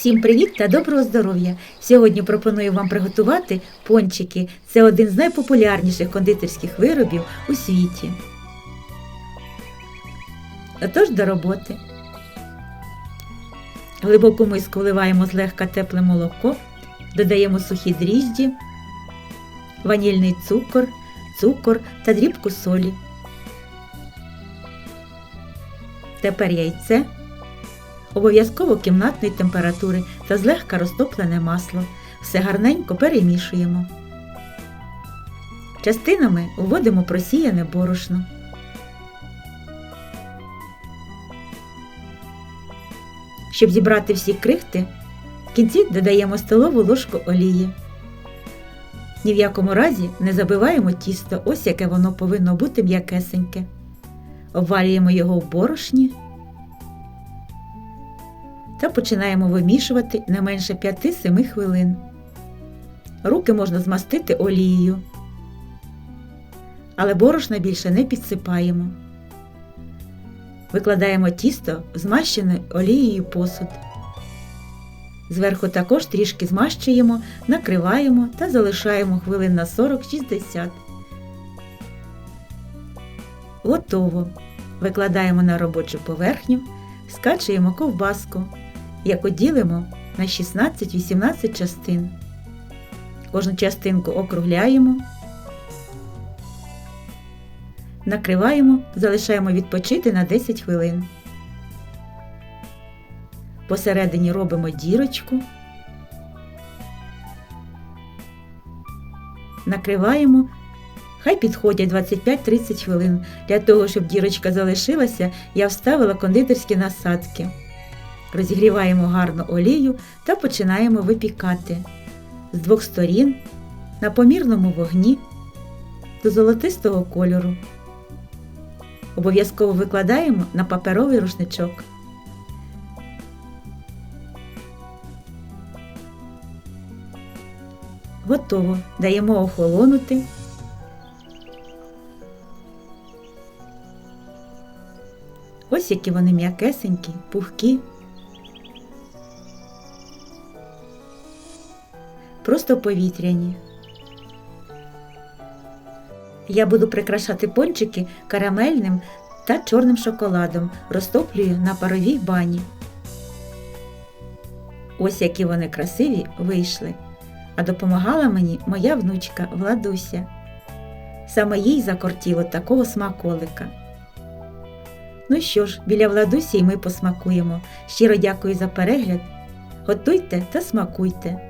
Всім привіт та доброго здоров'я! Сьогодні пропоную вам приготувати пончики. Це один з найпопулярніших кондитерських виробів у світі. Отож до роботи. Глибоку миску вливаємо злегка тепле молоко, додаємо сухі дріжджі, ванільний цукор, цукор та дрібку солі. Тепер яйце обов'язково кімнатної температури та злегка розтоплене масло. Все гарненько перемішуємо. Частинами вводимо просіяне борошно. Щоб зібрати всі крихти, в кінці додаємо столову ложку олії. Ні в якому разі не забиваємо тісто, ось яке воно повинно бути м'якесеньке. Обвалюємо його в борошні та починаємо вимішувати не менше 5-7 хвилин. Руки можна змастити олією, але борошна більше не підсипаємо. Викладаємо тісто в змащений олією посуд. Зверху також трішки змащуємо, накриваємо та залишаємо хвилин на 40-60. Готово. Викладаємо на робочу поверхню, скачуємо ковбаску, яку ділимо на 16-18 частин. Кожну частинку округляємо, накриваємо, залишаємо відпочити на 10 хвилин. Посередині робимо дірочку, накриваємо, хай підходять 25-30 хвилин. Для того, щоб дірочка залишилася, я вставила кондитерські насадки. Розігріваємо гарно олію та починаємо випікати з двох сторін на помірному вогні до золотистого кольору. Обов'язково викладаємо на паперовий рушничок. Готово. Даємо охолонути. Ось які вони м'якесенькі, пухкі. Просто повітряні. Я буду прикрашати пончики карамельним та чорним шоколадом. Розтоплюю на паровій бані. Ось які вони красиві вийшли. А допомагала мені моя внучка Владуся. Саме їй закортіло такого смаколика. Ну що ж, біля Владусі й ми посмакуємо. Щиро дякую за перегляд. Готуйте та смакуйте.